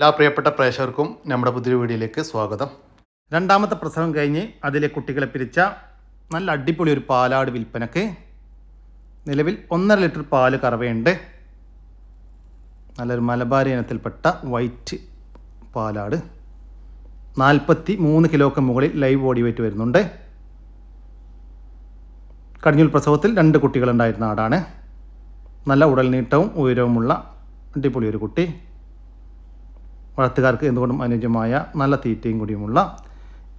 എല്ലാ പ്രിയപ്പെട്ട പ്രേക്ഷകർക്കും നമ്മുടെ പുതിയ വീഡിയോയിലേക്ക് സ്വാഗതം. രണ്ടാമത്തെ പ്രസവം കഴിഞ്ഞ് അതിലെ കുട്ടികളെ പിരിച്ച നല്ല അടിപൊളി ഒരു പാലാട് വിൽപ്പനക്ക് നിലവിൽ ഒന്നര ലിറ്റർ പാൽ കറവയുണ്ട്. നല്ലൊരു മലബാരി ഇനത്തിൽപ്പെട്ട വൈറ്റ് പാലാട്. നാൽപ്പത്തി മൂന്ന് കിലോക്ക് മുകളിൽ ലൈവ് ബോഡി വെയിറ്റ് വരുന്നുണ്ട്. കടിഞ്ഞൂൽ പ്രസവത്തിൽ രണ്ട് കുട്ടികളുണ്ടായിരുന്ന ആടാണ്. നല്ല ഉടൽനീട്ടവും ഉയരവുമുള്ള അടിപൊളി ഒരു കുട്ടി. വളർത്തുകാർക്ക് എന്തുകൊണ്ടും അനുയോജ്യമായ നല്ല തീറ്റയും കൂടിയുമുള്ള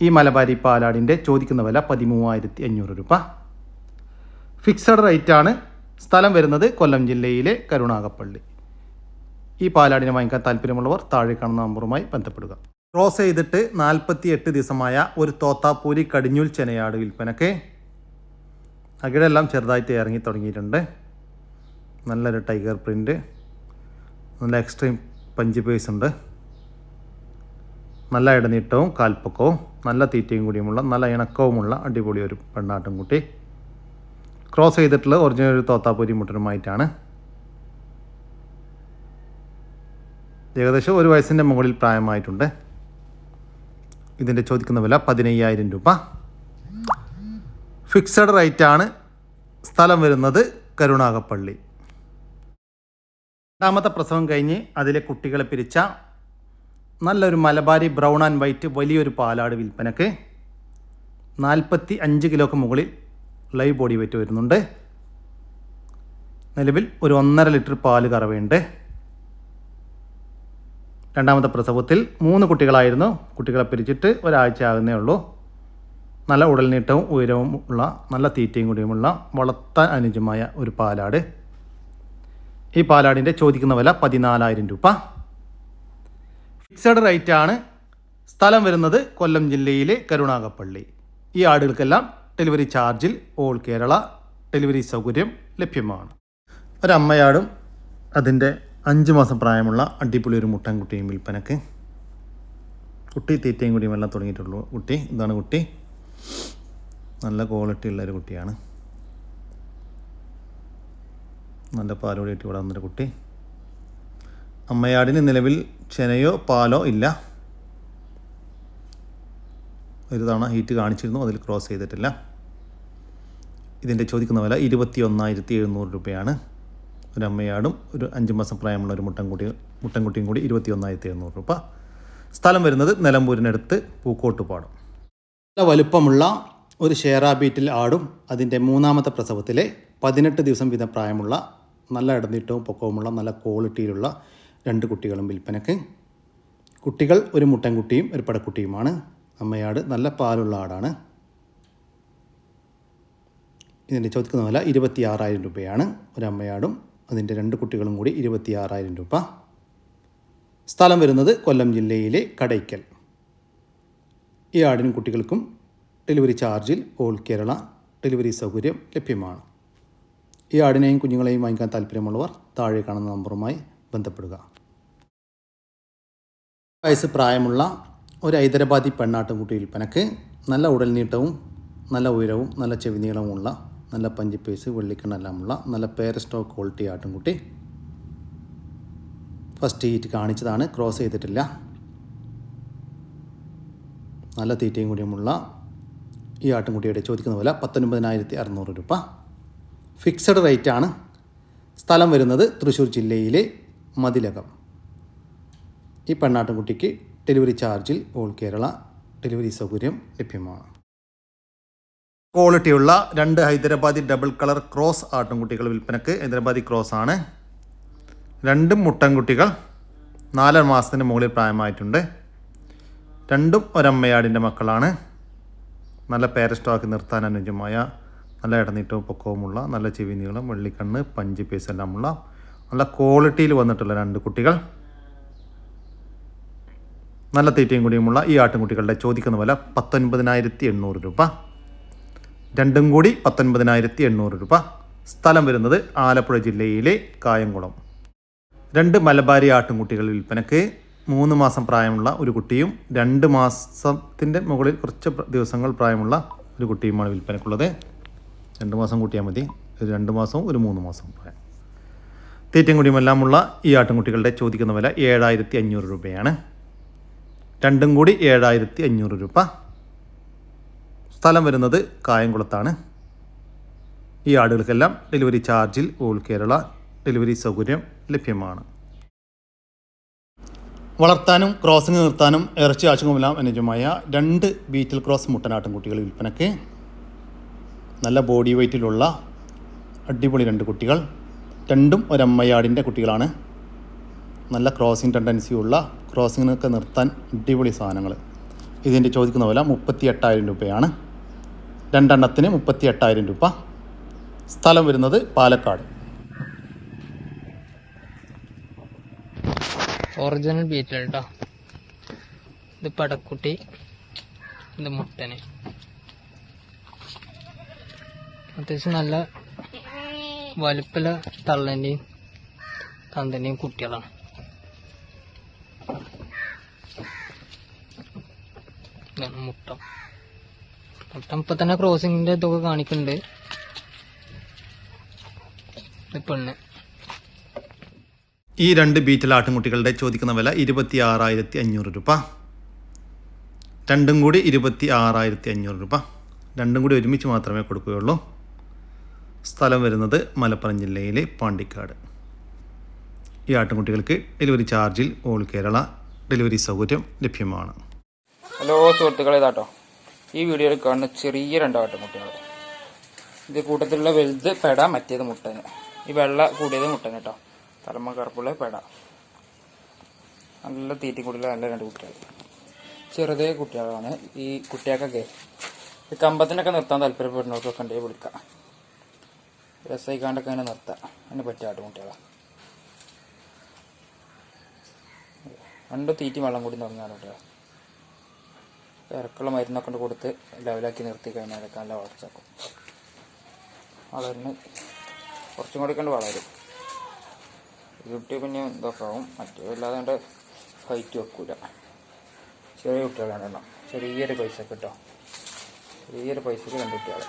ഈ മലബാരി പാലാടിന്റെ ചോദിക്കുന്ന വില പതിമൂവായിരത്തി അഞ്ഞൂറ് രൂപ ഫിക്സഡ് റേറ്റാണ് സ്ഥലം വരുന്നത് കൊല്ലം ജില്ലയിലെ കരുണാകപ്പള്ളി. ഈ പാലാടിനെ വാങ്ങിക്കാൻ താല്പര്യമുള്ളവർ താഴെ കാണുന്ന നമ്പറുമായി ബന്ധപ്പെടുക. ക്രോസ് ചെയ്തിട്ട് നാൽപ്പത്തി എട്ട് ദിവസമായ ഒരു തോത്താപ്പൂരി കടിഞ്ഞൂൽ ചെനയാട് വിൽപ്പനക്ക് അകിടെല്ലാം ചെറുതായിട്ട് ഇറങ്ങി തുടങ്ങിയിട്ടുണ്ട്. നല്ലൊരു ടൈഗർ പ്രിന്റ് നല്ല എക്സ്ട്രീം പഞ്ച് പേസ് ഉണ്ട്. നല്ല ഇടനീട്ടവും കാൽപ്പക്കവും നല്ല തീറ്റയും കൂടിയുമുള്ള നല്ല ഇണക്കവുമുള്ള അടിപൊളി ഒരു പെണ്ണാട്ടുംകുട്ടി ക്രോസ് ചെയ്തിട്ടുള്ള ഒറിജിനൽ ഒരു തോത്താപ്പൊരി മുട്ടനുമായിട്ടാണ്. ഏകദേശം ഒരു വയസ്സിന്റെ മുകളിൽ പ്രായമായിട്ടുണ്ട്. ഇതിന്റെ ചോദിക്കുന്ന വില പതിനയ്യായിരം രൂപ. ഫിക്സഡ് റേറ്റാണ് സ്ഥലം വരുന്നത് കരുണാകപ്പള്ളി. രണ്ടാമത്തെ പ്രസവം കഴിഞ്ഞ് അതിലെ കുട്ടികളെ പിരിച്ച നല്ലൊരു മലബാരി ബ്രൗൺ ആൻഡ് വൈറ്റ് വലിയൊരു പാലാട് വിൽപ്പനക്ക് നാൽപ്പത്തി അഞ്ച് കിലോക്ക് മുകളിൽ ലൈവ് ബോഡി വെയിറ്റ് വരുന്നുണ്ട്. നിലവിൽ ഒരു ഒന്നര ലിറ്റർ പാൽ കറവയുണ്ട്. രണ്ടാമത്തെ പ്രസവത്തിൽ മൂന്ന് കുട്ടികളായിരുന്നു. കുട്ടികളെ പിരിച്ചിട്ട് ഒരാഴ്ച ആകുന്നേ ഉള്ളൂ. നല്ല ഉടൽനീട്ടവും ഉയരവും ഉള്ള നല്ല തീറ്റയും കൂടിയുമുള്ള വളർത്താൻ അനുജമായ ഒരു പാലാട്. ഈ പാലാടിന്റെ ചോദിക്കുന്ന വില പതിനാലായിരം രൂപ. ഫിക്സഡ് റേറ്റ് ആണ് സ്ഥലം വരുന്നത് കൊല്ലം ജില്ലയിലെ കരുണാകപ്പള്ളി ഈ ആടുകൾക്കെല്ലാം ഡെലിവറി ചാർജിൽ ഓൾ കേരള ഡെലിവറി സൗകര്യം ലഭ്യമാണ്. ഒരമ്മയാടും അതിന്റെ അഞ്ച് മാസം പ്രായമുള്ള അടിപൊളി ഒരു മുട്ടൻ കുട്ടിയും വിൽപ്പനക്ക്. കുട്ടി തീറ്റയും കുടിയും എല്ലാം തുടങ്ങിയിട്ടുള്ളൂ കുട്ടി. ഇതാണ് കുട്ടി. നല്ല ക്വാളിറ്റി ഉള്ള ഒരു കുട്ടിയാണ്. നല്ല പാലോടിയിട്ട് ഇവിടെ വന്നൊരു കുട്ടി. അമ്മയാടിന് നിലവിൽ ചെനയോ പാലോ ഇല്ല. ഒരു തവണ ഹീറ്റ് കാണിച്ചിരുന്നു അതിൽ ക്രോസ് ചെയ്തിട്ടില്ല. ഇതിന്റെ ചോദിക്കുന്ന വില ഇരുപത്തി ഒന്നായിരത്തി എഴുന്നൂറ് രൂപയാണ്. ഒരു അമ്മയാടും ഒരു അഞ്ച് മാസം പ്രായമുള്ള ഒരു മുട്ടൻകുട്ടി മുട്ടൻകുട്ടിയും കൂടി ഇരുപത്തി ഒന്നായിരത്തി എഴുന്നൂറ് രൂപ. സ്ഥലം വരുന്നത് നിലമ്പൂരിനടുത്ത് പൂക്കോട്ടുപാടും. നല്ല വലുപ്പമുള്ള ഒരു ഷേറാ ബീറ്റിൽ ആടും അതിന്റെ മൂന്നാമത്തെ പ്രസവത്തിലെ പതിനെട്ട് ദിവസം വീതം പ്രായമുള്ള നല്ല ഇടനീട്ടവും പൊക്കവുമുള്ള നല്ല ക്വാളിറ്റിയിലുള്ള രണ്ട് കുട്ടികളും വിൽപ്പനയ്ക്ക്. കുട്ടികൾ ഒരു മുട്ടൻകുട്ടിയും ഒരു പടക്കുട്ടിയുമാണ്. അമ്മയാട് നല്ല പാലുള്ള ആടാണ്. ഇതിന്റെ ചോദിക്കുന്ന വില ഇരുപത്തി ആറായിരം രൂപയാണ്. ഒരു അമ്മയാടും അതിന്റെ രണ്ട് കുട്ടികളും കൂടി ഇരുപത്തി ആറായിരം രൂപ. സ്ഥലം വരുന്നത് കൊല്ലം ജില്ലയിലെ കടയ്ക്കൽ. ഈ ആടിനും കുട്ടികൾക്കും ഡെലിവറി ചാർജിൽ ഓൾ കേരള ഡെലിവറി സൗകര്യം ലഭ്യമാണ്. ഈ ആടിനെയും കുഞ്ഞുങ്ങളെയും വാങ്ങിക്കാൻ താല്പര്യമുള്ളവർ താഴെ കാണുന്ന നമ്പറുമായി ബന്ധപ്പെടുക. വയസ്സ് പ്രായമുള്ള ഒരു ഹൈദരാബാദി പെണ്ണാട്ടുംകുട്ടി വിൽപ്പനക്ക് നല്ല ഉടൽനീട്ടവും നല്ല ഉയരവും നല്ല ചെവിനീളവുമുള്ള നല്ല പഞ്ചിപ്പേസ് വെള്ളിക്കണ്ണെല്ലാമുള്ള നല്ല പേരസ്റ്റോ ക്വാളിറ്റി ആട്ടുംകുട്ടി ഫസ്റ്റ് ഹീറ്റ് കാണിച്ചതാണ് ക്രോസ് ചെയ്തിട്ടില്ല. നല്ല തീറ്റയും കൂടിയുമുള്ള ഈ ആട്ടുംകുട്ടിയുടെ ചോദിക്കുന്ന വില പത്തൊൻപതിനായിരത്തി അറുന്നൂറ് രൂപ ഫിക്സഡ് റേറ്റാണ് സ്ഥലം വരുന്നത് തൃശ്ശൂർ ജില്ലയിലെ മതിലകം. ഈ പെണ്ണാട്ടുംകുട്ടിക്ക് ഡെലിവറി ചാർജിൽ ഓൾ കേരള ഡെലിവറി സൗകര്യം ലഭ്യമാണ്. ക്വാളിറ്റിയുള്ള രണ്ട് ഹൈദരാബാദി ഡബിൾ കളർ ക്രോസ് ആട്ടുംകുട്ടികൾ വിൽപ്പനക്ക് ഹൈദരാബാദി ക്രോസ് ആണ്. രണ്ടും മുട്ടൻകുട്ടികൾ നാലര മാസത്തിന് മുകളിൽ പ്രായമായിട്ടുണ്ട്. രണ്ടും ഒരമ്മയാടിന്റെ മക്കളാണ്. നല്ല പേരസ്റ്റോക്ക് നിർത്താൻ അനുയോജ്യമായ നല്ല ഇടനീട്ടവും പൊക്കവുമുള്ള നല്ല ചെവി നീളം വെള്ളിക്കണ്ണ് പഞ്ച് പീസ് എല്ലാമുള്ള നല്ല ക്വാളിറ്റിയിൽ വന്നിട്ടുള്ള രണ്ട് കുട്ടികൾ. നല്ല തീറ്റയും കൂടിയുമുള്ള ഈ ആട്ടിൻകുട്ടികളുടെ ചോദിക്കുന്ന വില പത്തൊൻപതിനായിരത്തി എണ്ണൂറ് രൂപ. രണ്ടും കൂടി പത്തൊൻപതിനായിരത്തി എണ്ണൂറ് രൂപ. സ്ഥലം വരുന്നത് ആലപ്പുഴ ജില്ലയിലെ കായംകുളം. രണ്ട് മലബാരി ആട്ടിൻകുട്ടികൾ വിൽപ്പനക്ക് മൂന്ന് മാസം പ്രായമുള്ള ഒരു കുട്ടിയും രണ്ട് മാസത്തിന്റെ മുകളിൽ കുറച്ച് ദിവസങ്ങൾ പ്രായമുള്ള ഒരു കുട്ടിയുമാണ് വിൽപ്പനക്കുള്ളത്. രണ്ട് മാസം കൂട്ടിയാൽ മതി. ഒരു രണ്ട് മാസവും ഒരു മൂന്ന് മാസവും പ്രായം. തീറ്റയും കൂടിയുമെല്ലാമുള്ള ഈ ആട്ടിൻകുട്ടികളുടെ ചോദിക്കുന്ന വില ഏഴായിരത്തി അഞ്ഞൂറ് രൂപയാണ്. രണ്ടും കൂടി ഏഴായിരത്തി അഞ്ഞൂറ് രൂപ. സ്ഥലം വരുന്നത് കായംകുളത്താണ്. ഈ ആടുകൾക്കെല്ലാം ഡെലിവറി ചാർജിൽ ഓൾ കേരള ഡെലിവറി സൗകര്യം ലഭ്യമാണ്. വളർത്താനും ക്രോസിംഗ് നിർത്താനും ഇറച്ചി ആവശ്യങ്ങളുമെല്ലാം അനുജമായ രണ്ട് ബീറ്റിൽ ക്രോസ് മുട്ടനാട്ടും കുട്ടികൾ വിൽപ്പനയ്ക്ക്. നല്ല ബോഡി വെയ്റ്റിലുള്ള അടിപൊളി രണ്ട് കുട്ടികൾ. രണ്ടും ഒരമ്മയാടിന്റെ കുട്ടികളാണ്. നല്ല ക്രോസിങ് ടെൻഡൻസി ഉള്ള ക്രോസിങ്ങിനൊക്കെ നിർത്താൻ അടിപൊളി സാധനങ്ങൾ. ഇതിന്റെ ചോദിക്കുന്ന വില മുപ്പത്തി എട്ടായിരം രൂപയാണ്. രണ്ടെണ്ണത്തിന് മുപ്പത്തി എട്ടായിരം രൂപ. സ്ഥലം വരുന്നത് പാലക്കാട്. ഒറിജിനൽ ബീറ്റൽ കേട്ടോ ഇത് പടക്കുട്ടി ഇത് മുട്ടന്. അത്യാവശ്യം നല്ല വലുപ്പല തള്ളന്റെയും തന്തന്റെയും കുട്ടികളാണ് ഇതാണ് മുട്ട. മുട്ടം ഇപ്പൊ തന്നെ ക്രോസിങ്ങിന്റെ ഇതൊക്കെ കാണിക്കുന്നുണ്ട് ഈ രണ്ട് ബീറ്റിൽ ആട്ടിൻകുട്ടികളുടെ ചോദിക്കുന്ന വില ഇരുപത്തി ആറായിരത്തി അഞ്ഞൂറ് രൂപ. രണ്ടും കൂടി ഇരുപത്തി ആറായിരത്തി അഞ്ഞൂറ് രൂപ. രണ്ടും കൂടി ഒരുമിച്ച് മാത്രമേ കൊടുക്കുകയുള്ളൂ. സ്ഥലം വരുന്നത് മലപ്പുറം ജില്ലയിലെ പാണ്ടിക്കാട്. ഈ ആട്ടിൻകുട്ടികൾക്ക് ഡെലിവറി ചാർജിൽ ഓൾ കേരള ഡെലിവറി സൗകര്യം ലഭ്യമാണ്. ഹലോ സുഹൃത്തുക്കളെ ഇതാട്ടോ. ഈ വീഡിയോയിൽ കാണുന്ന ചെറിയ രണ്ടാവട്ടം മുട്ടകൾ ഇത് കൂട്ടത്തിലുള്ള വലുത് പെട മറ്റേത് മുട്ടന്. ഈ വെള്ള കൂടിയത് മുട്ടന് കേട്ടോ. തലമ കറുപ്പുള്ള പെട. നല്ല തീറ്റി കൂടിയുള്ള നല്ല രണ്ട് കുട്ടികൾ ചെറുതേ കുട്ടികളാണ്. ഈ കുട്ടികൾക്കൊക്കെ ഈ കമ്പത്തിനൊക്കെ നിർത്താൻ താല്പര്യപ്പെടുന്നവർക്കൊക്കെ ഉണ്ടെങ്കിൽ വിളിക്കാം. രസമായിക്കാണ്ടൊക്കെ അങ്ങനെ നിർത്താം. അതിന് പറ്റിയ ആട്ടുകുട്ടികളാണ് രണ്ടും തീറ്റി വെള്ളം കൂടി തുടങ്ങിയാണ് കുട്ടികളാണ് ഇറക്കുള്ള മരുന്നൊക്കെ കൊണ്ട് കൊടുത്ത് ലെവലാക്കി നിർത്തി കഴിഞ്ഞാൽ നല്ല വളർച്ചയാക്കും. വളർന്ന് കുറച്ചും കൂടി കണ്ട് വളരും. യൂട്യൂബിന് പിന്നെ ഇതൊക്കെ ആവും. മറ്റേ അല്ലാതെ ഫൈറ്റ് വെക്കൂല. ചെറിയ കുട്ടികളാണ് എണ്ണം ചെറിയൊരു പൈസ കിട്ടോ ചെറിയൊരു പൈസക്ക് രണ്ട് കുട്ടികളെ.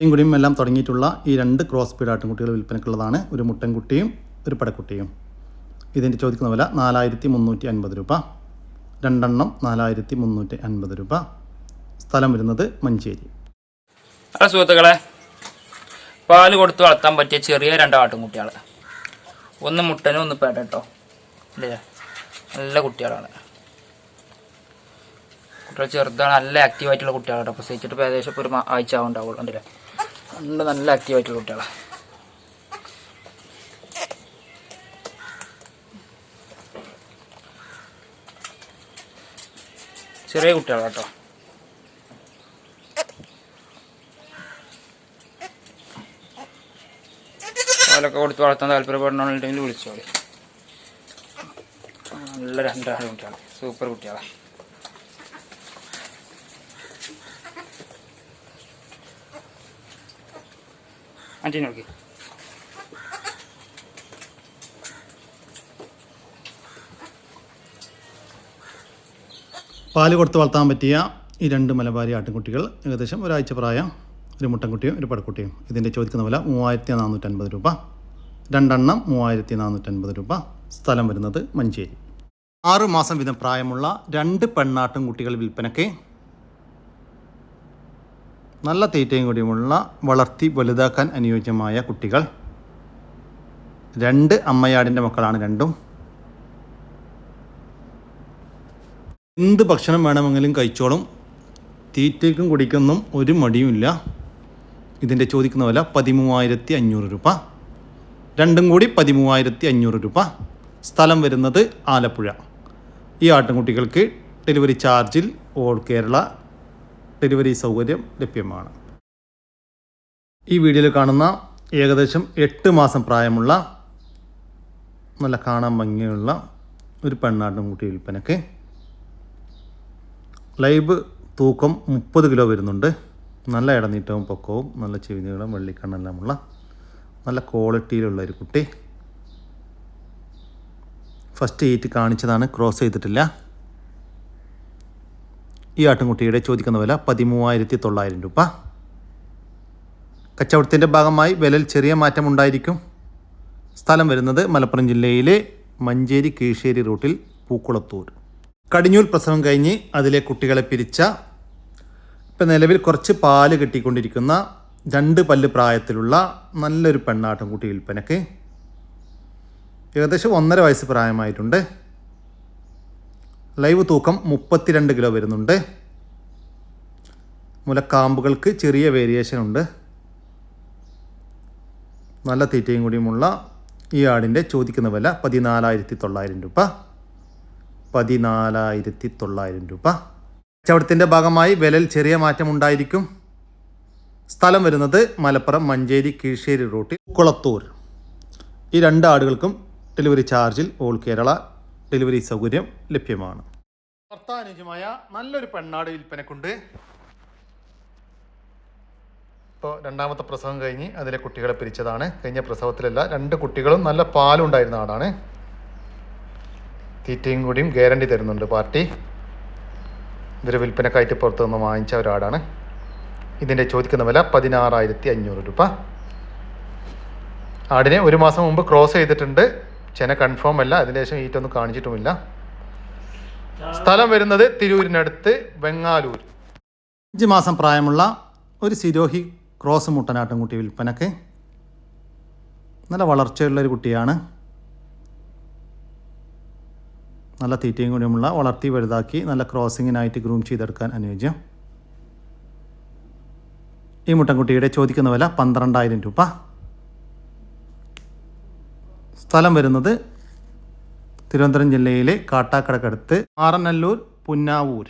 കൂടിയും എല്ലാം തുടങ്ങിയിട്ടുള്ള ഈ രണ്ട് ക്രോസ് ബീഡ് ആട്ടിൻകുട്ടികൾ വിൽപ്പനക്കുള്ളതാണ് ഒരു മുട്ടൻകുട്ടിയും ഒരു പടക്കുട്ടിയും. ഇതിന്റെ ചോദിക്കുന്ന വില നാലായിരത്തി മുന്നൂറ്റി അൻപത് രൂപ. രണ്ടെണ്ണം നാലായിരത്തി മുന്നൂറ്റി അൻപത് രൂപ. സ്ഥലം വരുന്നത് മഞ്ചേരി. അല്ല സുഹൃത്തുക്കളെ. പാൽ കൊടുത്ത് വളർത്താൻ പറ്റിയ ചെറിയ രണ്ട് ആട്ടുംകുട്ടികൾ ഒന്ന് മുട്ടനും ഒന്ന് പേടട്ടോ കേട്ടോ. അല്ലേ നല്ല കുട്ടികളാണ്. കുട്ടികൾ ചെറുതാണ് നല്ല ആക്റ്റീവായിട്ടുള്ള കുട്ടികളാണ് കുട്ടികളാണ് പ്രസവിച്ചിട്ട് ഏകദേശം ഇപ്പോൾ ഒരു ആഴ്ച ആവുണ്ടാവുള്ളൂ ഉണ്ടല്ലേ നല്ല ആക്റ്റീവായിട്ടുള്ള ആക്റ്റീവ് കുട്ടികളാണ് ചെറിയ കുട്ടികളാണ് കേട്ടോ പാലൊക്കെ കൊടുത്ത് വളർത്താൻ താല്പര്യപ്പെടുന്നുണ്ടെങ്കിൽ വിളിച്ചോളി നല്ല രണ്ടാണ് കുട്ടികളെ. സൂപ്പർ കുട്ടികളാണ് അഞ്ചിന് നോക്കി. പാൽ കൊടുത്ത് വളർത്താൻ പറ്റിയ ഈ രണ്ട് മലബാരി ആട്ടിൻകുട്ടികൾ ഏകദേശം ഒരാഴ്ച പ്രായം ഒരു മുട്ടൻകുട്ടിയും ഒരു പടക്കുട്ടിയും. ഇതിന്റെ ചോദിക്കുന്ന വില മൂവായിരത്തി നാനൂറ്റൻപത് രൂപ. രണ്ടെണ്ണം മൂവായിരത്തി നാനൂറ്റൻപത് രൂപ. സ്ഥലം വരുന്നത് മഞ്ചേരി. ആറു മാസം വീതം പ്രായമുള്ള രണ്ട് പെണ്ണാട്ടും കുട്ടികൾ വിൽപ്പനയ്ക്ക് നല്ല തീറ്റയും കൂടിയുമുള്ള വളർത്തി വലുതാക്കാൻ അനുയോജ്യമായ കുട്ടികൾ. രണ്ട് അമ്മയാടിന്റെ മക്കളാണ് രണ്ടും. എന്ത് ഭക്ഷണം വേണമെങ്കിലും കഴിച്ചോളും. തീറ്റയ്ക്കും കുടിക്കൊന്നും ഒരു മടിയുമില്ല. ഇതിന്റെ ചോദിക്കുന്ന വില പതിമൂവായിരത്തി അഞ്ഞൂറ് രൂപ. രണ്ടും കൂടി പതിമൂവായിരത്തി അഞ്ഞൂറ് രൂപ. സ്ഥലം വരുന്നത് ആലപ്പുഴ. ഈ ആട്ടിൻകുട്ടികൾക്ക് ഡെലിവറി ചാർജിൽ ഓൾ കേരള ഡെലിവറി സൗകര്യം ലഭ്യമാണ്. ഈ വീഡിയോയിൽ കാണുന്ന ഏകദേശം എട്ട് മാസം പ്രായമുള്ള നല്ല കാണാൻ ഭംഗിയുള്ള ഒരു പെണ്ണാട്ടിൻകുട്ടി വിൽപ്പനയ്ക്ക് ലൈവ് തൂക്കം മുപ്പത് കിലോ വരുന്നുണ്ട്. നല്ല ഇടനീട്ടവും പൊക്കവും നല്ല ചെവിനീളം വെള്ളിക്കണ്ണെല്ലാമുള്ള നല്ല ക്വാളിറ്റിയിലുള്ള ഒരു കുട്ടി. ഫസ്റ്റ് ഈറ്റ് കാണിച്ചതാണ് ക്രോസ് ചെയ്തിട്ടില്ല. ഈ ആട്ടിൻകുട്ടിയുടെ ചോദിക്കുന്ന വില പതിമൂവായിരത്തി തൊള്ളായിരം രൂപ. കച്ചവടത്തിന്റെ ഭാഗമായി വിലയിൽ ചെറിയ മാറ്റം ഉണ്ടായിരിക്കും. സ്ഥലം വരുന്നത് മലപ്പുറം ജില്ലയിലെ മഞ്ചേരി കീഴ്ശ്ശേരി റൂട്ടിൽ പൂക്കുളത്തൂർ. കടിഞ്ഞൂൽ പ്രസവം കഴിഞ്ഞ് അതിലെ കുട്ടികളെ പിരിച്ച ഇപ്പം നിലവിൽ കുറച്ച് പാൽ കിട്ടിക്കൊണ്ടിരിക്കുന്ന രണ്ട് പല്ല് പ്രായത്തിലുള്ള നല്ലൊരു പെണ്ണാട്ടം കുട്ടി വിൽപ്പനക്ക് ഏകദേശം ഒന്നര വയസ്സ് പ്രായമായിട്ടുണ്ട്. ലൈവ് തൂക്കം മുപ്പത്തിരണ്ട് കിലോ വരുന്നുണ്ട്. മുലക്കാമ്പുകൾക്ക് ചെറിയ വേരിയേഷൻ ഉണ്ട്. നല്ല തീറ്റയും കൂടിയുമുള്ള ഈ ആടിന്റെ ചോദിക്കുന്ന വില പതിനാലായിരത്തി തൊള്ളായിരം രൂപ. പതിനാലായിരത്തി തൊള്ളായിരം രൂപ. കച്ചവടത്തിന്റെ ഭാഗമായി വിലയിൽ ചെറിയ മാറ്റം ഉണ്ടായിരിക്കും. സ്ഥലം വരുന്നത് മലപ്പുറം മഞ്ചേരി കീഴ്ശ്ശേരി റൂട്ടിൽ കുളത്തൂർ. ഈ രണ്ട് ആടുകൾക്കും ഡെലിവറി ചാർജിൽ ഓൾ കേരള ഡെലിവറി സൗകര്യം ലഭ്യമാണ്. ഭർത്താനുജമായ നല്ലൊരു പെണ്ണാട് വിൽപ്പനക്കുണ്ട്. ഇപ്പോൾ രണ്ടാമത്തെ പ്രസവം കഴിഞ്ഞ് അതിലെ കുട്ടികളെ പിരിച്ചതാണ്. കഴിഞ്ഞ പ്രസവത്തിലല്ല രണ്ട് കുട്ടികളും നല്ല പാലുണ്ടായിരുന്ന ആടാണ്. തീറ്റയും കൂടിയും ഗ്യാരണ്ടി തരുന്നുണ്ട് പാർട്ടി. ഇതൊരു വിൽപ്പനക്കായിട്ട് പുറത്തു നിന്ന് വാങ്ങിച്ച ഒരാടാണ് ഇതിന്റെ ചോദിക്കുന്ന വില പതിനാറായിരത്തി അഞ്ഞൂറ് രൂപ. ആടിനെ ഒരു മാസം മുമ്പ് ക്രോസ് ചെയ്തിട്ടുണ്ട്. ചെന കൺഫേം അല്ല. അതിന് ശേഷം ഈറ്റൊന്നും കാണിച്ചിട്ടുമില്ല. സ്ഥലം വരുന്നത് തിരൂരിനടുത്ത് വെങ്ങാലൂർ. അഞ്ച് മാസം പ്രായമുള്ള ഒരു സിരോഹി ക്രോസ് മുട്ടനാട്ടുംകുട്ടി വിൽപ്പനക്ക്. നല്ല വളർച്ചയുള്ള ഒരു കുട്ടിയാണ്. നല്ല തീറ്റയും കൂടിയുമുള്ള വളർത്തി വലുതാക്കി നല്ല ക്രോസിങ്ങിനായിട്ട് ഗ്രൂം ചെയ്തെടുക്കാൻ അനുയോജ്യം. ഈ മുട്ടൻകുട്ടിയുടെ ചോദിക്കുന്ന വില പന്ത്രണ്ടായിരം രൂപ. സ്ഥലം വരുന്നത് തിരുവനന്തപുരം ജില്ലയിലെ കാട്ടാക്കടക്കടുത്ത് ആറനല്ലൂർ പുന്നാവൂർ.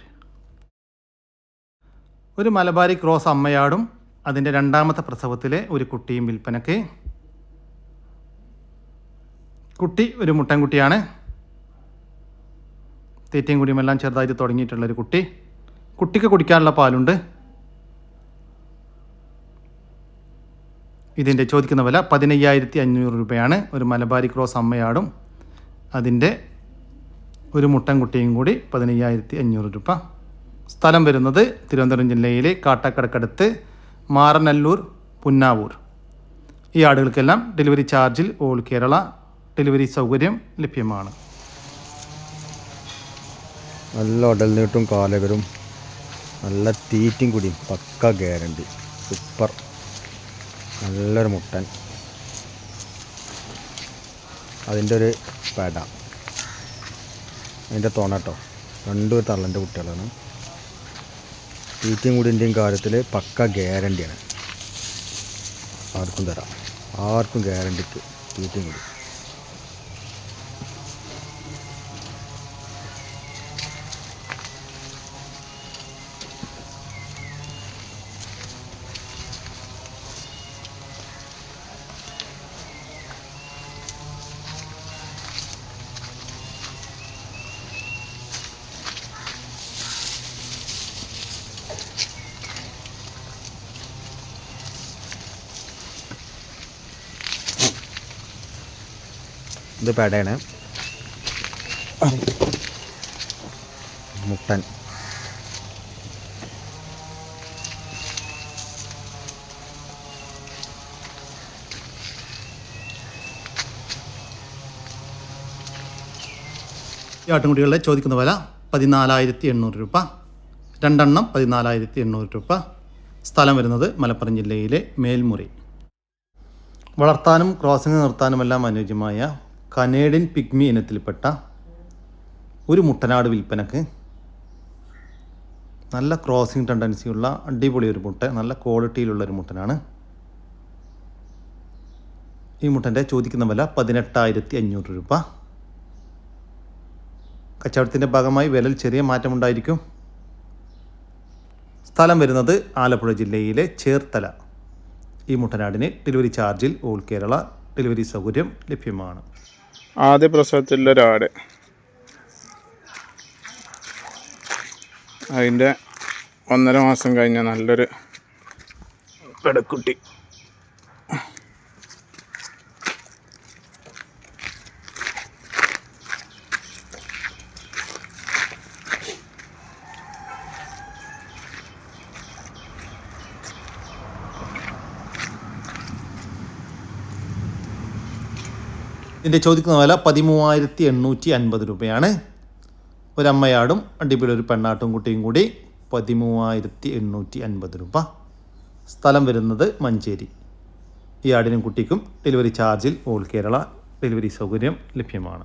ഒരു മലബാരി ക്രോസ് അമ്മയാടും അതിന്റെ രണ്ടാമത്തെ പ്രസവത്തിലെ ഒരു കുട്ടിയും വിൽപ്പനക്ക് കുട്ടി ഒരു മുട്ടൻകുട്ടിയാണ്. തീറ്റയും കുടിയും എല്ലാം ചെറുതായിട്ട് തുടങ്ങിയിട്ടുള്ളൊരു കുട്ടി. കുട്ടിക്ക് കുടിക്കാനുള്ള പാലുണ്ട്. ഇതിന്റെ ചോദിക്കുന്ന വില പതിനയ്യായിരത്തി അഞ്ഞൂറ് രൂപയാണ്. ഒരു മലബാരി ക്രോസ് അമ്മയാടും. അതിന്റെ ഒരു മുട്ടൻകുട്ടിയും കൂടി പതിനയ്യായിരത്തി അഞ്ഞൂറ് രൂപ. സ്ഥലം വരുന്നത് തിരുവനന്തപുരം ജില്ലയിലെ കാട്ടാക്കടക്കടുത്ത് മാറനല്ലൂർ പുന്നാവൂർ. ഈ ആടുകൾക്കെല്ലാം ഡെലിവറി ചാർജിൽ ഓൾ കേരള ഡെലിവറി സൗകര്യം ലഭ്യമാണ്. നല്ല ഉടൽ നീട്ടും കാലകരും നല്ല തീറ്റും കൂടിയും പക്ക ഗ്യാരണ്ടി. സൂപ്പർ. നല്ലൊരു മുട്ടൻ. അതിന്റെ ഒരു പേട. അതിന്റെ തോണട്ടോ രണ്ടും തള്ളന്റെ കുട്ടികളാണ്. തീറ്റയും കൂടിന്റെയും കാര്യത്തിൽ പക്ക ഗ്യാരണ്ടിയാണ്. ആർക്കും തരാം. ആർക്കും ഗ്യാരണ്ടിക്ക് തീറ്റയും കൂടി. ഇത് പെടയാണ്. മുട്ടൻ. ആട്ടുംകുട്ടികളുടെ ചോദിക്കുന്ന വില പതിനാലായിരത്തി എണ്ണൂറ് രൂപ. രണ്ടെണ്ണം പതിനാലായിരത്തി എണ്ണൂറ് രൂപ. സ്ഥലം വരുന്നത് മലപ്പുറം ജില്ലയിലെ മേൽമുറി. വളർത്താനും ക്രോസിംഗ് നിർത്താനുമെല്ലാം അനുയോജ്യമായ കനേഡിയൻ പിഗ്മി ഇനത്തിൽപ്പെട്ട ഒരു മുട്ടനാട് വിൽപ്പനക്ക് നല്ല ക്രോസിംഗ് ടെൻഡൻസിയുള്ള അടിപൊളി ഒരു മുട്ട നല്ല ക്വാളിറ്റിയിലുള്ള ഒരു മുട്ടനാണ്. ഈ മുട്ടന്റെ ചോദിക്കുന്ന വില പതിനെട്ടായിരത്തി അഞ്ഞൂറ് രൂപ. കച്ചവടത്തിന്റെ ഭാഗമായി വിലയിൽ ചെറിയ മാറ്റമുണ്ടായിരിക്കും. സ്ഥലം വരുന്നത് ആലപ്പുഴ ജില്ലയിലെ ചേർത്തല. ഈ മുട്ടനാടിന് ഡെലിവറി ചാർജിൽ ഓൾ കേരള ഡെലിവറി സൗകര്യം ലഭ്യമാണ്. ആദ്യ പ്രസവത്തിലുള്ള ഒരാട് അതിന്റെ ഒന്നര മാസം കഴിഞ്ഞ നല്ലൊരു പെടക്കുട്ടി. ഇതിന്റെ ചോദിക്കുന്ന വില പതിമൂവായിരത്തി എണ്ണൂറ്റി അൻപത് രൂപയാണ്. ഒരമ്മയാടും അടിപൊളി ഒരു പെണ്ണാട്ടും കുട്ടിയും കൂടി പതിമൂവായിരത്തി എണ്ണൂറ്റി അൻപത് രൂപ. സ്ഥലം വരുന്നത് മഞ്ചേരി. ഈ ആടിനും കുട്ടിക്കും ഡെലിവറി ചാർജിൽ ഓൾ കേരള ഡെലിവറി സൗകര്യം ലഭ്യമാണ്.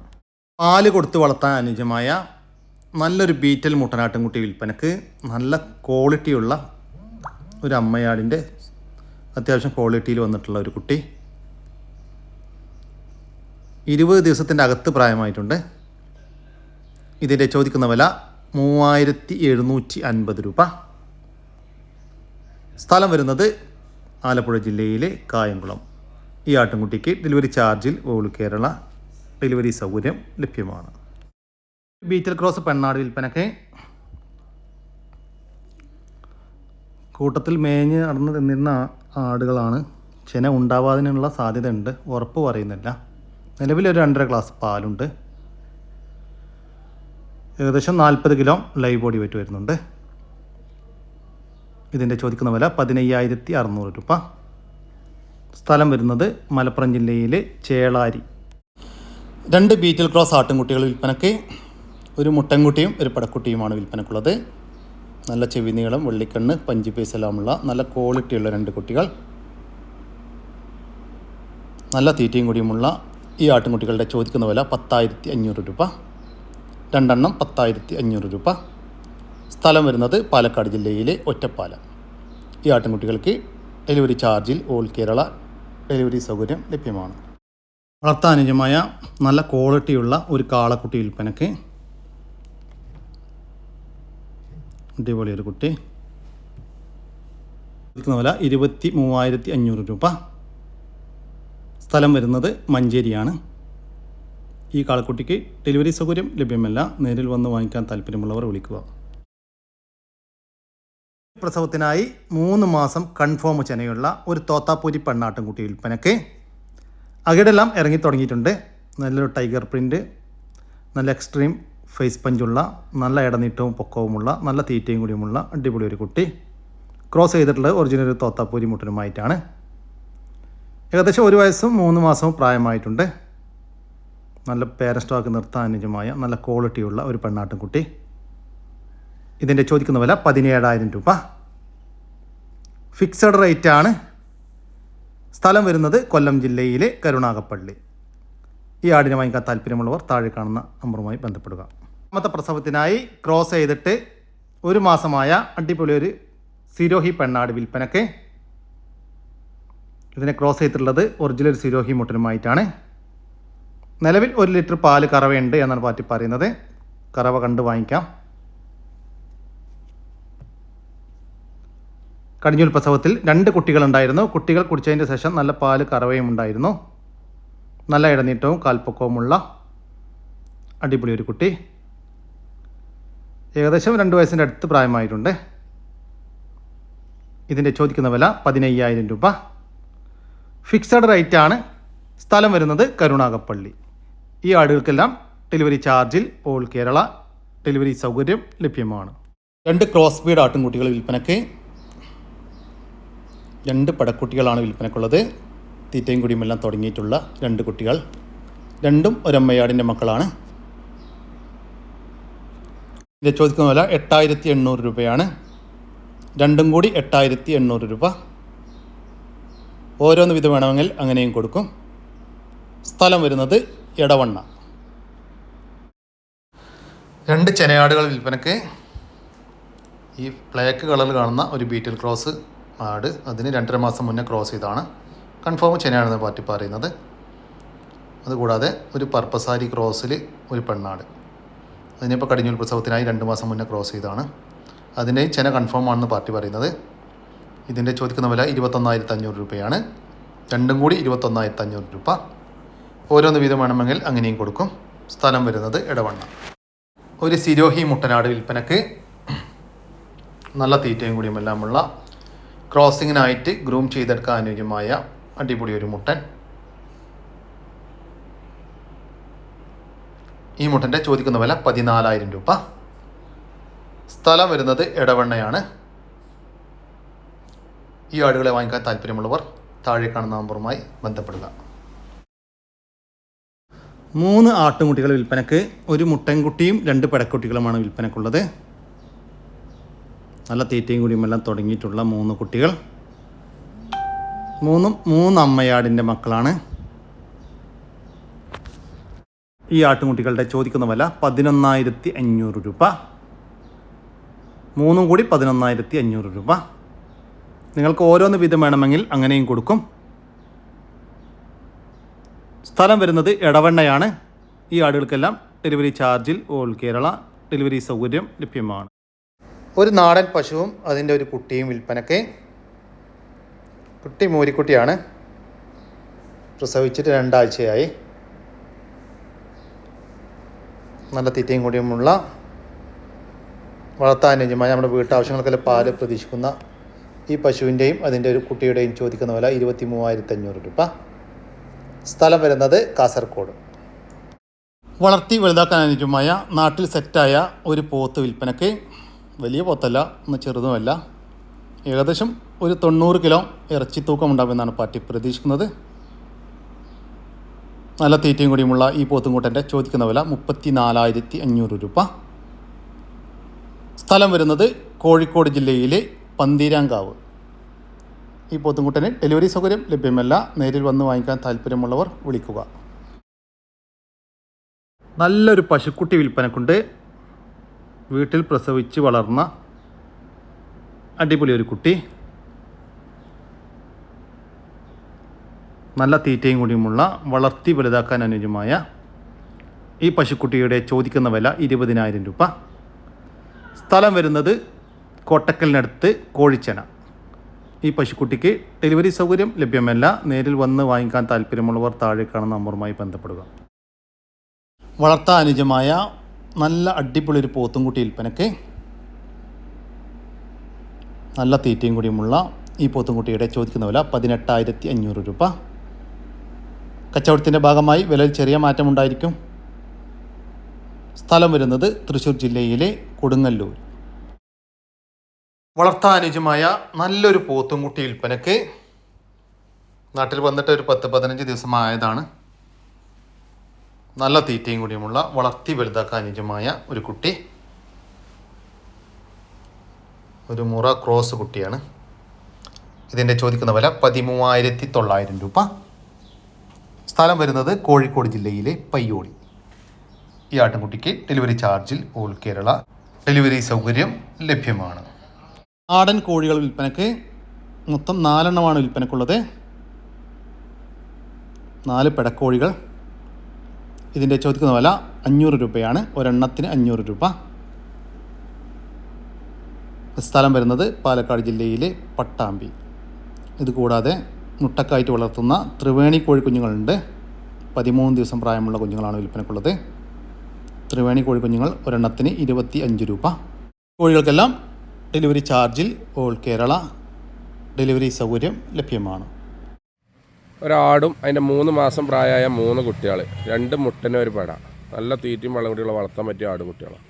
പാൽ കൊടുത്ത് വളർത്താൻ അനുജമായ നല്ലൊരു ബീറ്റൽ മുട്ടനാട്ടുംകുട്ടി വിൽപ്പനക്ക് നല്ല ക്വാളിറ്റിയുള്ള ഒരു അമ്മയാടിന്റെ അത്യാവശ്യം ക്വാളിറ്റിയിൽ വന്നിട്ടുള്ള ഒരു കുട്ടി. ഇരുപത് ദിവസത്തിന്റെ അകത്ത് പ്രായമായിട്ടുണ്ട്. ഇതിന്റെ ചോദിക്കുന്ന വില മൂവായിരത്തി എഴുന്നൂറ്റി അൻപത് രൂപ. സ്ഥലം വരുന്നത് ആലപ്പുഴ ജില്ലയിലെ കായംകുളം. ഈ ആട്ടിൻകുട്ടിക്ക് ഡെലിവറി ചാർജിൽ ഓൾ കേരള ഡെലിവറി സൗകര്യം ലഭ്യമാണ്. ബീറ്റൽ ക്രോസ് പെണ്ണാട് വിൽപ്പനക്ക് കൂട്ടത്തിൽ മേഞ്ഞ് നടന്ന് തിന്നിരുന്ന ആടുകളാണ്. ചെന ഉണ്ടാവാതിനുള്ള സാധ്യതയുണ്ട്. ഉറപ്പ് പറയുന്നില്ല. നിലവിലൊരു രണ്ടര ഗ്ലാസ് പാലുണ്ട്. ഏകദേശം നാൽപ്പത് കിലോ ലൈവ് ബോഡി വെയിറ്റ് വരുന്നുണ്ട്. ഇതിന്റെ ചോദിക്കുന്ന വില പതിനയ്യായിരത്തി അറുന്നൂറ് രൂപ. സ്ഥലം വരുന്നത് മലപ്പുറം ജില്ലയിലെ ചേളാരി. രണ്ട് ബീറ്റിൽ ക്രോസ് ആട്ടിൻകുട്ടികൾ വിൽപ്പനയ്ക്ക് ഒരു മുട്ടൻകുട്ടിയും ഒരു പടക്കുട്ടിയുമാണ് വിൽപ്പനക്കുള്ളത്. നല്ല ചെവി നീളം വെള്ളിക്കണ്ണ് പഞ്ച് പീസ് എല്ലാമുള്ള നല്ല ക്വാളിറ്റിയുള്ള രണ്ട് കുട്ടികൾ. നല്ല തീറ്റയും കൂടിയുമുള്ള ഈ ആട്ടിൻകുട്ടികളുടെ ചോദിക്കുന്ന വില പത്തായിരത്തി അഞ്ഞൂറ് രൂപ. രണ്ടെണ്ണം പത്തായിരത്തി അഞ്ഞൂറ് രൂപ. സ്ഥലം വരുന്നത് പാലക്കാട് ജില്ലയിലെ ഒറ്റപ്പാലം. ഈ ആട്ടിൻകുട്ടികൾക്ക് ഡെലിവറി ചാർജിൽ ഓൾ കേരള ഡെലിവറി സൗകര്യം ലഭ്യമാണ്. വളർത്താനുജമായ നല്ല ക്വാളിറ്റിയുള്ള ഒരു കാളക്കുട്ടി വിൽപ്പനക്ക് അടിപൊളി ഒരു കുട്ടി വില ഇരുപത്തി മൂവായിരത്തി അഞ്ഞൂറ് രൂപ. സ്ഥലം വരുന്നത് മഞ്ചേരിയാണ്. ഈ കാളക്കുട്ടിക്ക് ഡെലിവറി സൗകര്യം ലഭ്യമല്ല. നേരിൽ വന്ന് വാങ്ങിക്കാൻ താല്പര്യമുള്ളവർ വിളിക്കുക. പ്രസവത്തിനായി മൂന്ന് മാസം കൺഫേം ചെനയുള്ള ഒരു തോത്താപ്പൂരി പെണ്ണാട്ടുംകുട്ടി വിൽപ്പനക്ക്. അകിടെല്ലാം ഇറങ്ങി തുടങ്ങിയിട്ടുണ്ട്. നല്ലൊരു ടൈഗർ പ്രിന്റ് നല്ല എക്സ്ട്രീം ഫേസ് പഞ്ചുള്ള നല്ല ഇടനീട്ടവും പൊക്കവുമുള്ള നല്ല തീറ്റയും കൂടിയുമുള്ള അടിപൊളി ഒരു കുട്ടി. ക്രോസ് ചെയ്തിട്ടുള്ളത് ഒറിജിനൽ തോത്താപ്പൂരി മുട്ടനുമായിട്ടാണ്. ഏകദേശം ഒരു വയസ്സും മൂന്ന് മാസവും പ്രായമായിട്ടുണ്ട്. നല്ല പേരസ്റ്റോക്ക് നിർത്താൻ അനുജമായ നല്ല ക്വാളിറ്റിയുള്ള ഒരു പെണ്ണാട്ടുംകുട്ടി ഇതിന്റെ ചോദിക്കുന്ന വില പതിനേഴായിരം രൂപ. ഫിക്സഡ് റേറ്റ് ആണ്. സ്ഥലം വരുന്നത് കൊല്ലം ജില്ലയിലെ കരുണാകപ്പള്ളി ഈ ആടിനെ വാങ്ങിക്കാൻ താല്പര്യമുള്ളവർ താഴെ കാണുന്ന നമ്പറുമായി ബന്ധപ്പെടുക. രണ്ടാമത്തെ പ്രസവത്തിനായി ക്രോസ് ചെയ്തിട്ട് ഒരു മാസമായ അടിപൊളി ഒരു സിരോഹി പെണ്ണാട് വിൽപ്പനക്ക് ഇതിനെ ക്രോസ് ചെയ്തിട്ടുള്ളത് ഒറിജിനൽ സിരോഹി മുട്ടനുമായിട്ടാണ് നിലവിൽ ഒരു ലിറ്റർ പാൽ കറവയുണ്ട് എന്നാണ് പാറ്റി പറയുന്നത്. കറവ കണ്ട് വാങ്ങിക്കാം. കടിഞ്ഞൂൽ പ്രസവത്തിൽ രണ്ട് കുട്ടികളുണ്ടായിരുന്നു. കുട്ടികൾ കുടിച്ചതിന്റെ ശേഷം നല്ല പാൽ കറവയും ഉണ്ടായിരുന്നു. നല്ല ഇടനീട്ടവും കാൽപ്പൊക്കവുമുള്ള അടിപൊളി ഒരു കുട്ടി. ഏകദേശം രണ്ട് വയസ്സിന്റെ അടുത്ത് പ്രായമായിട്ടുണ്ട്. ഇതിന്റെ ചോദിക്കുന്ന വില പതിനയ്യായിരം രൂപ. ഫിക്സഡ് റേറ്റ് ആണ് സ്ഥലം വരുന്നത് കരുണാകപ്പള്ളി ഈ ആടുകൾക്കെല്ലാം ഡെലിവറി ചാർജിൽ ഓൾ കേരള ഡെലിവറി സൗകര്യം ലഭ്യമാണ്. രണ്ട് ക്രോസ് ബീഡ് ആട്ടിൻകുട്ടികൾ വിൽപ്പനയ്ക്ക് രണ്ട് പടക്കുട്ടികളാണ് വിൽപ്പനക്കുള്ളത് തീറ്റയും കുടിയുമെല്ലാം തുടങ്ങിയിട്ടുള്ള രണ്ട് കുട്ടികൾ. രണ്ടും ഒരമ്മയാടിന്റെ മക്കളാണ്. ഇത് ചോദിക്കുന്ന വില എട്ടായിരത്തി എണ്ണൂറ് രൂപയാണ്. രണ്ടും കൂടി എട്ടായിരത്തി എണ്ണൂറ് രൂപ. ഓരോന്ന് വിധം വേണമെങ്കിൽ അങ്ങനെയും കൊടുക്കും. സ്ഥലം വരുന്നത് ഇടവണ്ണ രണ്ട് ചെനയാടുകൾ വിൽപ്പനക്ക് ഈ ബ്ലാക്ക് കളറിൽ കാണുന്ന ഒരു ബീറ്റിൽ ക്രോസ് ആട് അതിന് രണ്ടര മാസം മുന്നേ ക്രോസ് ചെയ്താണ് കൺഫേം ചെനയാണെന്ന് പാർട്ടി പറയുന്നത്. അതുകൂടാതെ ഒരു പർപ്പസാരി ക്രോസിൽ ഒരു പെണ്ണാട്. അതിനിപ്പോൾ കടിഞ്ഞൂൽ പ്രസവത്തിനായി രണ്ട് മാസം മുന്നേ ക്രോസ് ചെയ്താണ് അതിന്റെയും ചെന കൺഫേം ആണെന്ന് പാർട്ടി പറയുന്നത്. ഇതിന്റെ ചോദിക്കുന്ന വില ഇരുപത്തൊന്നായിരത്തി അഞ്ഞൂറ് രൂപയാണ്. രണ്ടും കൂടി ഇരുപത്തൊന്നായിരത്തി അഞ്ഞൂറ് രൂപ. ഓരോന്ന് വീതം വേണമെങ്കിൽ അങ്ങനെയും കൊടുക്കും. സ്ഥലം വരുന്നത് ഇടവണ്ണ ഒരു സിരോഹി മുട്ടനാട് വിൽപ്പനക്ക് നല്ല തീറ്റയും കൂടിയും എല്ലാമുള്ള ക്രോസിങ്ങിനായിട്ട് ഗ്രൂം ചെയ്തെടുക്കാൻ അനുയോജ്യമായ അടിപൊളി ഒരു മുട്ടൻ. ഈ മുട്ടന്റെ ചോദിക്കുന്ന വില പതിനാലായിരം രൂപ. സ്ഥലം വരുന്നത് ഇടവണ്ണയാണ് ഈ ആടുകളെ വാങ്ങിക്കാൻ താല്പര്യമുള്ളവർ താഴെ കാണുന്ന നമ്പറുമായി ബന്ധപ്പെടുക. മൂന്ന് ആട്ടുംകുട്ടികൾ വിൽപ്പനക്ക് ഒരു മുട്ടൻകുട്ടിയും രണ്ട് പെടക്കുട്ടികളുമാണ് വിൽപ്പനക്കുള്ളത്. നല്ല തീറ്റയും കൂടിയും എല്ലാം തുടങ്ങിയിട്ടുള്ള മൂന്ന് കുട്ടികൾ. മൂന്നും മൂന്ന് അമ്മയാടിന്റെ മക്കളാണ്. ഈ ആട്ടുംകുട്ടികളുടെ ചോദിക്കുന്ന വില പതിനൊന്നായിരത്തി അഞ്ഞൂറ് രൂപ. മൂന്നും കൂടി പതിനൊന്നായിരത്തി അഞ്ഞൂറ് രൂപ. നിങ്ങൾക്ക് ഓരോന്ന് വീതം വേണമെങ്കിൽ അങ്ങനെയും കൊടുക്കും. സ്ഥലം വരുന്നത് എടവണ്ണയാണ്. ഈ ആടുകൾക്കെല്ലാം ഡെലിവറി ചാർജിൽ ഓൾ കേരള ഡെലിവറി സൗകര്യം ലഭ്യമാണ്. ഒരു നാടൻ പശുവും അതിന്റെ ഒരു കുട്ടിയും വിൽപ്പനക്ക്. കുട്ടി മോരിക്കുട്ടിയാണ്. പ്രസവിച്ചിട്ട് രണ്ടാഴ്ചയായി. നല്ല തീറ്റയും കൂടിയുമുള്ള വളർത്താൻ വളർത്താനുയോജ്യമായ നമ്മുടെ വീട്ടാവശ്യങ്ങൾക്കെല്ലാം പാൽ പ്രതീക്ഷിക്കുന്ന ഈ പശുവിന്റെയും അതിന്റെ ഒരു കുട്ടിയുടെയും ചോദിക്കുന്ന വില ഇരുപത്തി മൂവായിരത്തി അഞ്ഞൂറ് രൂപ. സ്ഥലം വരുന്നത് കാസർഗോഡ്. വളർത്തി വലുതാക്കാൻ അനുജമായ നാട്ടിൽ സെറ്റായ ഒരു പോത്ത് വിൽപ്പനയ്ക്ക് വലിയ പോത്തല്ല ഒന്ന് ചെറുതുമല്ല. ഏകദേശം ഒരു തൊണ്ണൂറ് കിലോ ഇറച്ചി തൂക്കം ഉണ്ടാകുമെന്നാണ് പാർട്ടി പ്രതീക്ഷിക്കുന്നത്. നല്ല തീറ്റയും കൂടിയുമുള്ള ഈ പോത്തും പോത്തുംകൂട്ടന്റെ ചോദിക്കുന്ന വില മുപ്പത്തി നാലായിരത്തി അഞ്ഞൂറ് രൂപ. സ്ഥലം വരുന്നത് കോഴിക്കോട് ജില്ലയിലെ പന്തീരാങ്കാവ്. ഈ പോത്തുംകുട്ടന് ഡെലിവറി സൗകര്യം ലഭ്യമല്ല. നേരിൽ വന്ന് വാങ്ങിക്കാൻ താല്പര്യമുള്ളവർ വിളിക്കുക. നല്ലൊരു പശുക്കുട്ടി വിൽപ്പനക്കുണ്ട്. വീട്ടിൽ പ്രസവിച്ച് വളർന്ന അടിപൊളി ഒരു കുട്ടി. നല്ല തീറ്റയും കൂടിയുമുള്ള വളർത്തി വലുതാക്കാൻ അനുയോജ്യമായ ഈ പശുക്കുട്ടിയുടെ ചോദിക്കുന്ന വില ഇരുപതിനായിരം രൂപ. സ്ഥലം വരുന്നത് കോട്ടക്കലിനടുത്ത് കോഴിച്ചന. ഈ പശുക്കുട്ടിക്ക് ഡെലിവറി സൗകര്യം ലഭ്യമല്ല. നേരിൽ വന്ന് വാങ്ങിക്കാൻ താല്പര്യമുള്ളവർ താഴെ കാണുന്ന നമ്പറുമായി ബന്ധപ്പെടുക. വളർത്താൻ അനുജമായ നല്ല അടിപൊളി ഒരു പോത്തുംകുട്ടി വിൽപ്പനയ്ക്ക് നല്ല തീറ്റയും കൂടിയുമുള്ള ഈ പോത്തുംകുട്ടിയുടെ ചോദിക്കുന്ന വില പതിനെട്ടായിരത്തി അഞ്ഞൂറ് രൂപ. കച്ചവടത്തിന്റെ ഭാഗമായി വിലയിൽ ചെറിയ മാറ്റമുണ്ടായിരിക്കും. സ്ഥലം വരുന്നത് തൃശ്ശൂർ ജില്ലയിലെ കൊടുങ്ങല്ലൂർ. വളർത്താനുജമായ നല്ലൊരു പോത്തുംകുട്ടി വിൽപ്പനയ്ക്ക് നാട്ടിൽ വന്നിട്ട് ഒരു പത്ത് പതിനഞ്ച് ദിവസമായതാണ്. നല്ല തീറ്റയും കൂടിയുമുള്ള വളർത്തി വലുതാക്കാൻ അനുജമായ ഒരു കുട്ടി. ഒരു മുറ ക്രോസ് കുട്ടിയാണ്. ഇതിന്റെ ചോദിക്കുന്ന വില പതിമൂവായിരത്തി തൊള്ളായിരം രൂപ. സ്ഥലം വരുന്നത് കോഴിക്കോട് ജില്ലയിലെ പയ്യോളി. ഈ ആട്ടിൻകുട്ടിക്ക് ഡെലിവറി ചാർജിൽ ഓൾ കേരള ഡെലിവറി സൗകര്യം ലഭ്യമാണ്. നാടൻ കോഴികൾ വിൽപ്പനക്ക് മൊത്തം നാലെണ്ണമാണ് വിൽപ്പനക്കുള്ളത്. നാല് പെടക്കോഴികൾ. ഇതിന്റെ ചോദിക്കുന്ന വില അഞ്ഞൂറ് രൂപയാണ്. ഒരെണ്ണത്തിന് അഞ്ഞൂറ് രൂപ. സ്ഥലം വരുന്നത് പാലക്കാട് ജില്ലയിലെ പട്ടാമ്പി. ഇത് കൂടാതെ മുട്ടക്കായിട്ട് വളർത്തുന്ന ത്രിവേണി കോഴി കുഞ്ഞുങ്ങളുണ്ട്. പതിമൂന്ന് ദിവസം പ്രായമുള്ള കുഞ്ഞുങ്ങളാണ് വിൽപ്പനക്കുള്ളത്. ത്രിവേണി കോഴി കുഞ്ഞുങ്ങൾ ഒരെണ്ണത്തിന് ഇരുപത്തി അഞ്ച് രൂപ. കോഴികൾക്കെല്ലാം ഡെലിവറി ചാർജിൽ ഓൾ കേരള ഡെലിവറി സൗകര്യം ലഭ്യമാണ്. ഒരാടും അതിന്റെ മൂന്ന് മാസം പ്രായമായ മൂന്ന് കുട്ടികൾ രണ്ട് മുട്ടനും ഒരു പെട. നല്ല തീറ്റയും വെള്ളം കുട്ടികളെ വളർത്താൻ പറ്റിയ ആട് കുട്ടികളാണ്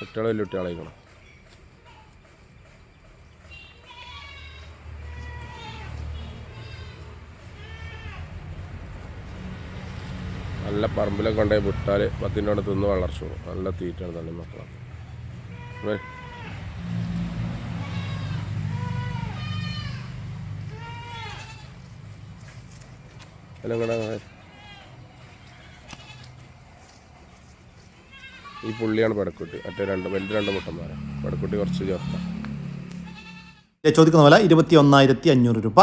കുട്ടികൾ വലിയ കുട്ടികളായിക്കണം നല്ല പറമ്പിലൊക്കെ കൊണ്ടുപോയി വിട്ടാൽ പത്തിന്റെ അവിടെ തിന്ന് വളർച്ചു നല്ല തീറ്റയാണ് തന്നെ മക്കളാണ് വേ- ഈ പുള്ളിയാണ് പടക്കുട്ടി. മറ്റേ രണ്ട് വലുത് രണ്ട് മുട്ടന്മാരെ പടക്കുട്ടി കുറച്ച് ചേർത്ത ചോദിക്കുന്ന പോലെ ഇരുപത്തി ഒന്നായിരത്തി അഞ്ഞൂറ് രൂപ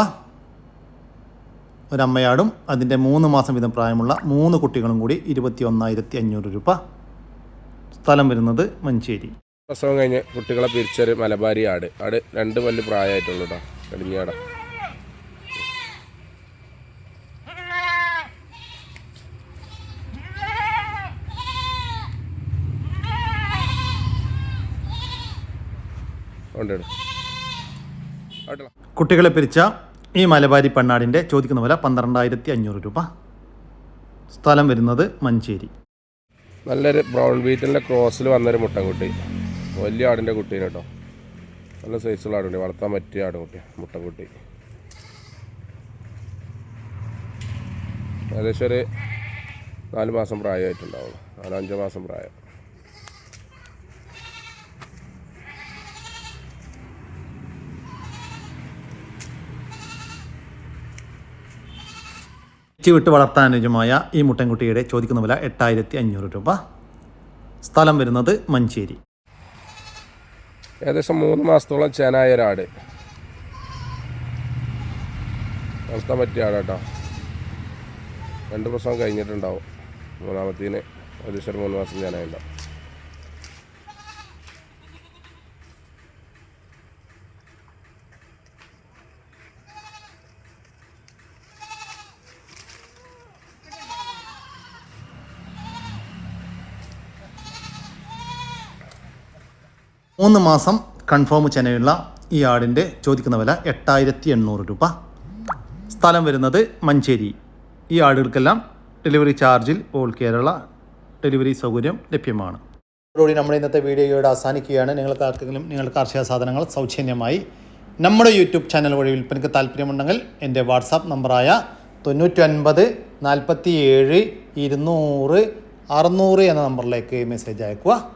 ഒരമ്മയാടും അതിന്റെ മൂന്ന് മാസം വീതം പ്രായമുള്ള മൂന്ന് കുട്ടികളും കൂടി ഇരുപത്തി ഒന്നായിരത്തി അഞ്ഞൂറ് രൂപ സ്ഥലം വരുന്നത് മഞ്ചേരി. പ്രസവം കഴിഞ്ഞ് കുട്ടികളെ പിരിച്ചൊരു മലബാരി ആട്. ആട് രണ്ട് പല്ല് പ്രായമായിട്ടുള്ളൂ കേട്ടോ കടിഞ്ഞാട. കുട്ടികളെ പിരിച്ച ഈ മലബാരി പെണ്ണാടിന്റെ ചോദിക്കുന്ന വില പന്ത്രണ്ടായിരത്തി അഞ്ഞൂറ് രൂപ. സ്ഥലം വരുന്നത് മഞ്ചേരി. നല്ലൊരു ബ്രൗൺ ബീറ്റിന്റെ ക്രോസിൽ വന്നൊരു മുട്ടൻകുട്ടി. വലിയ ആടിന്റെ കുട്ടീനെ കേട്ടോ. നല്ല സൈസുള്ള ആടുണ്ട്. വളർത്താൻ പറ്റിയ ആടുകുട്ടി മുട്ടക്കുട്ടി. ഏകദേശം ഒരു നാല് മാസം പ്രായമായിട്ടുണ്ടാവുള്ളൂ. നാലഞ്ച് മാസം പ്രായം. വിട്ട് വളർത്താൻ അനുജമായ ഈ മുട്ടൻകുട്ടിയുടെ ചോദിക്കുന്ന വില എട്ടായിരത്തി അഞ്ഞൂറ് രൂപ. സ്ഥലം വരുന്നത് മഞ്ചേരി. ഏകദേശം മൂന്ന് മാസത്തോളം ചേനായ ഒരാട്. വളർത്താൻ പറ്റിയ ആടാട്ടോ. രണ്ട് പ്രസവം കഴിഞ്ഞിട്ടുണ്ടാവും. മൂന്നാമത്തേന് ഏകദേശം ഒരു മൂന്ന് മാസം ചേനായുണ്ടാവും. മൂന്ന് മാസം കൺഫേം ചെനയുള്ള ഈ ആടിന്റെ ചോദിക്കുന്ന വില എട്ടായിരത്തി എണ്ണൂറ് രൂപ. സ്ഥലം വരുന്നത് മഞ്ചേരി. ഈ ആടുകൾക്കെല്ലാം ഡെലിവറി ചാർജിൽ ഓൾ കേരള ഡെലിവറി സൗകര്യം ലഭ്യമാണ്. അതോടുകൂടി നമ്മുടെ ഇന്നത്തെ വീഡിയോയോട് അവസാനിക്കുകയാണ്. നിങ്ങൾക്ക് ആർക്കെങ്കിലും നിങ്ങളുടെ കാർഷിക സാധനങ്ങൾ സൗജന്യമായി നമ്മുടെ യൂട്യൂബ് ചാനൽ വഴി വിൽപ്പനയ്ക്ക് താല്പര്യമുണ്ടെങ്കിൽ എന്റെ വാട്സാപ്പ് നമ്പറായ തൊണ്ണൂറ്റി ഒൻപത് നാൽപ്പത്തി ഏഴ് ഇരുന്നൂറ് അറുന്നൂറ് എന്ന നമ്പറിലേക്ക് മെസ്സേജ് അയക്കുക.